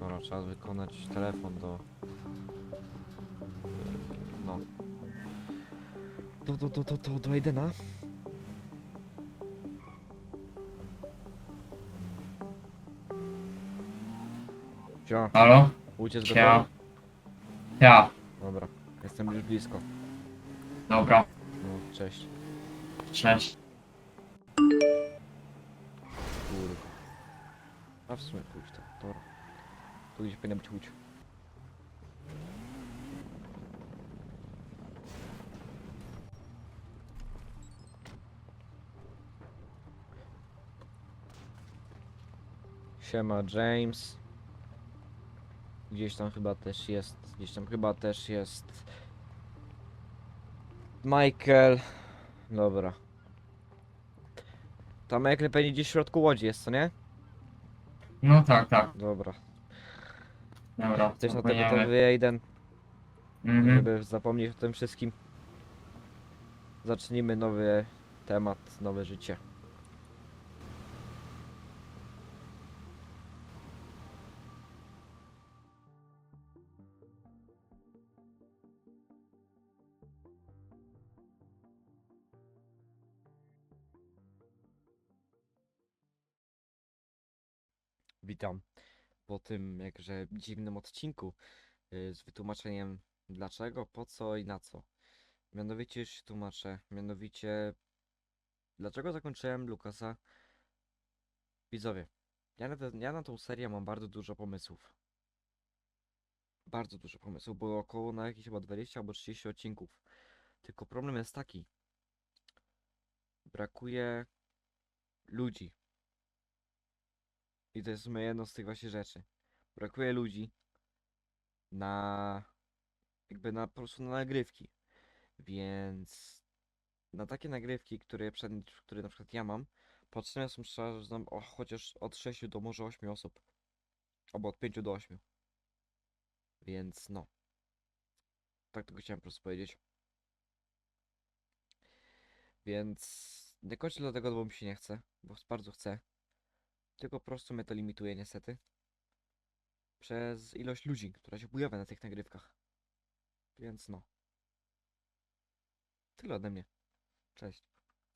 Dobra, trzeba wykonać telefon do... No. Do, do, do, do, do, do Aidena. Cio, Halo? uciec Cia. gotowy? Ja. Dobra, jestem już blisko. Dobra. No, cześć. Cześć. Kurwa. A w sumie pójdź tam, dobra. Tu gdzieś powinna być łódź. Siema James. Gdzieś tam chyba też jest, gdzieś tam chyba też jest Michael. Dobra. Tam Michael pewnie gdzieś w środku łodzi jest, co nie? No tak, tak. Dobra. Dobra. Jesteś na to popłyniemy. gotowy, Aiden, Mhm. żeby zapomnieć o tym wszystkim. Zacznijmy nowy temat, nowe życie. Witam po tym jakże dziwnym odcinku y, z wytłumaczeniem dlaczego, po co i na co. Mianowicie już się tłumaczę, mianowicie dlaczego zakończyłem Lukasa. Widzowie, ja na, te, ja na tą serię mam bardzo dużo pomysłów. Bardzo dużo pomysłów, bo około na jakieś chyba 20 albo 30 odcinków. Tylko problem jest taki. Brakuje ludzi. I to jest moja jedno z tych właśnie rzeczy. Brakuje ludzi na jakby na po prostu na nagrywki. Więc na takie nagrywki, które, przed, które na przykład ja mam, potrzebne są znam o, chociaż od 6 do może 8 osób. Albo od 5 do 8. Więc no. Tak tylko chciałem po prostu powiedzieć. Więc nie kończę dlatego, bo mi się nie chce, bo bardzo chcę. Tylko po prostu mnie to limituje niestety. Przez ilość ludzi, która się pojawia na tych nagrywkach. Więc no. Tyle ode mnie. Cześć.